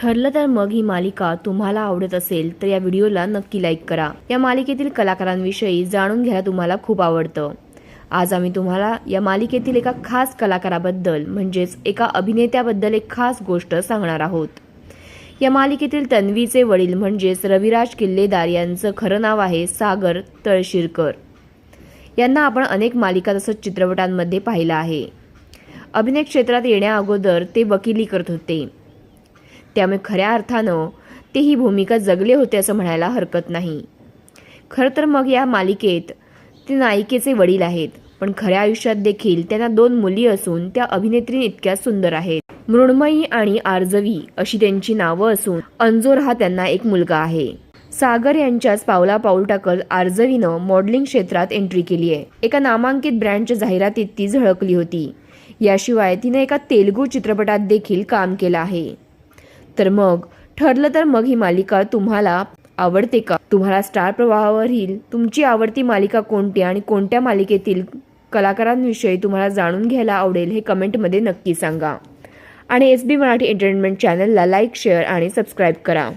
ठरलं तर मग ही मालिका तुम्हाला आवडत असेल तर या व्हिडिओला नक्की लाईक करा. या मालिकेतील कलाकारांविषयी जाणून घ्यायला तुम्हाला खूप आवडतं. आज आम्ही तुम्हाला या मालिकेतील एका खास कलाकाराबद्दल म्हणजेच एका अभिनेत्याबद्दल एक खास गोष्ट सांगणार आहोत. या मालिकेतील तन्वीचे वडील म्हणजेच रविराज किल्लेदार यांचं खरं नाव आहे सागर तळशिरकर. यांना आपण अनेक मालिका तसंच चित्रपटांमध्ये पाहिलं आहे. अभिनय क्षेत्रात येण्याअगोदर ते वकिली करत होते. त्यामुळे खऱ्या अर्थानं ते ही भूमिका जगले होते असं म्हणायला हरकत नाही. खरं तर मग या मालिकेत ते नायिकेचे वडील आहेत पण खऱ्या आयुष्यात देखील त्यांना दोन मुली असून त्या अभिनेत्री इतक्या सुंदर आहेत. मृण्मयी आणि आर्जवी अशी त्यांची नावं असून अंजोर हा त्यांना एक मुलगा आहे. सागर यांच्याच पावला पाऊल टाकत आर्जवीनं मॉडेलिंग क्षेत्रात एंट्री केली आहे. एका नामांकित ब्रँडच्या जाहिरातीत ती झळकली होती. याशिवाय तिने एका तेलुगू चित्रपटात देखील काम केलं आहे. तर मग? ठरलं तर मग ही मालिका तुम्हाला आवडते का? तुम्हाला स्टार प्रवाहावरील तुमची आवडती मालिका कोणती आणि कोणत्या मालिकेतील कलाकारांविषयी तुम्हाला जाणून घ्यायला आवडेल हे कमेंटमध्ये नक्की सांगा. आणि एस बी मराठी एंटरटेनमेंट चॅनलला लाईक शेअर आणि सबस्क्राईब करा.